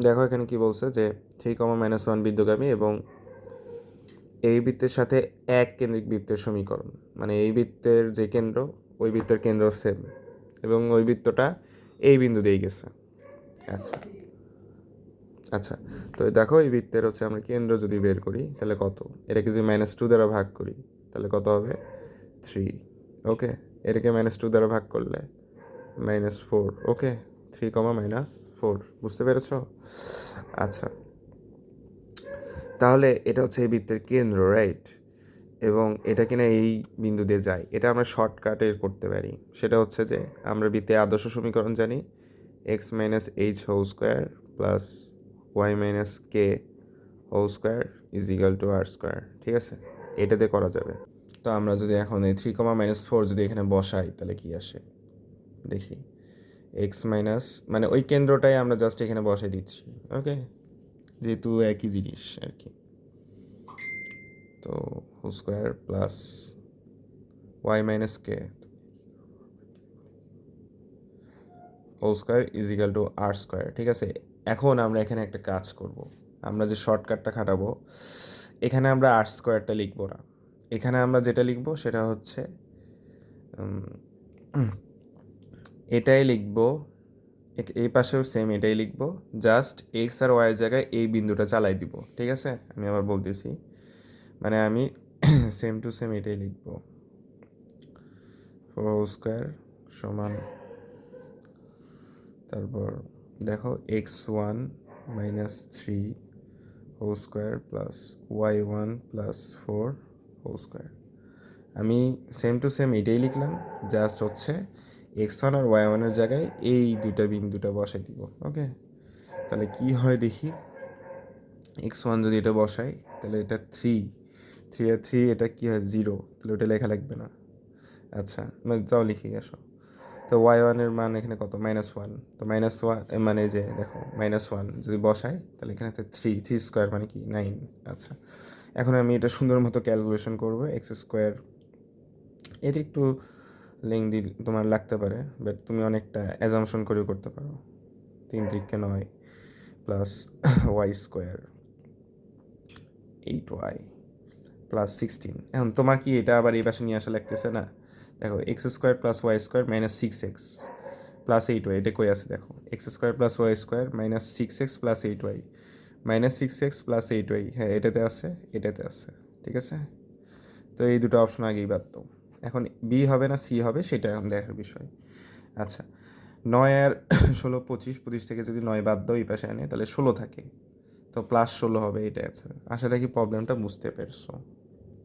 দেখো এখানে কি বলছে যে থ্রি কমা মাইনাস ওয়ান বৃদ্ধগামী এবং এই বৃত্তের সাথে এক কেন্দ্রিক বৃত্তের সমীকরণ। মানে এই বৃত্তের যে কেন্দ্র, ওই বৃত্তের কেন্দ্র সেম এবং ওই বৃত্তটা এই বিন্দু দিয়ে গেছে। আচ্ছা। আচ্ছা তো দেখো এই বৃত্তের হচ্ছে আমরা কেন্দ্র যদি বের করি, তাহলে কত? এটাকে যদি মাইনাস টু দ্বারা ভাগ করি, তাহলে কত হবে? থ্রি ওকে এটাকে মাইনাস টু দ্বারা ভাগ করলে minus four okay three comma minus four বুঝতে পেরেছ? আচ্ছা। তাহলে এটা হচ্ছে এই বৃত্তের কেন্দ্র রাইট এবং এটা কিনা এই বিন্দু দিয়ে যায়। এটা আমরা শর্টকাটে করতে পারি। সেটা হচ্ছে যে আমরা বৃত্তে আদর্শ সমীকরণ জানি। X minus h whole square plus y minus k whole square is equal to r square ঠিক আছে? এটাতে করা যাবে। তো আমরা যদি এখন এই থ্রি কমা মাইনাস ফোর যদি এখানে বসাই, তাহলে কি আসে? দেখি। এক্স মাইনাস মানে ওই কেন্দ্রটাই আমরা জাস্ট এখানে বসাই দিচ্ছি ওকে যেহেতু একই জিনিস আর কি। তো whole square plus y minus k whole square is to r square ঠিক আছে? এখন আমরা এখানে একটা কাজ করব। আমরা যে শর্টকাটটা খাটাবো, এখানে আমরা আর স্কোয়ারটা লিখব না। এখানে আমরা যেটা লিখব সেটা হচ্ছে এটাই লিখব এই পাশেও সেম এটাই লিখব জাস্ট এক্স আর ওয়াইয়ের জায়গায় এই বিন্দুটা চালাই দিব, ঠিক আছে? আমি আবার বলতেছি মানে আমি সেম টু সেম এটাই লিখব। ফোর হোল স্কোয়ার সমান, তারপর দেখো x one minus three whole square plus y one plus four whole square আমি সেম টু সেম এটাই লিখলাম জাস্ট হচ্ছে এক্স ওয়ান আর ওয়াই ওয়ানের জায়গায় এই দুইটা বিন্দুটা বসাই দিব ওকে তাহলে কি হয় দেখি? এক্স ওয়ান যদি এটা বসাই, তাহলে এটা থ্রি থ্রি আর থ্রি এটা কি হয়? জিরো তাহলে ওটা লেখা লাগবে না। আচ্ছা মানে যাও লিখে আসো। তো ওয়াই ওয়ানের মান এখানে কত? মাইনাস ওয়ান তো মাইনাস ওয়ান মানে যে, দেখো মাইনাস ওয়ান যদি বসাই, তাহলে এখানে থ্রি থ্রি স্কোয়ার মানে কি? নাইন আচ্ছা এখন আমি এটা সুন্দর মতো ক্যালকুলেশন করব। এক্স স্কোয়ার এটা একটু লেংদি তোমার লাগতে পারে বাট তুমি অনেকটা অ্যাজামশন করেও করতে পারো। তিন ত্রিককে নয় plus y square eight y plus sixteen এখন তোমার কি এটা আবার এই পাশে নিয়ে আসা লাগতেছে না? দেখো x square plus y square minus six x plus eight y এটা কই আছে দেখো? X square plus y square minus six x plus eight y minus six x plus eight y হ্যাঁ এটাতে আছে এটাতে আছে, ঠিক আছে? তো এই দুটো অপশন আগেই বাদ এখন বি হবে না সি হবে সেটা এখন দেখার বিষয়। আচ্ছা নয় আর ষোলো পঁচিশ পঁচিশ থেকে যদি নয় বাদ দাও, এই পাশে আনে তাহলে ষোলো থাকে। তো প্লাস ষোলো হবে এটা আছে আশা রাখি প্রবলেমটা বুঝতে পেরেছ।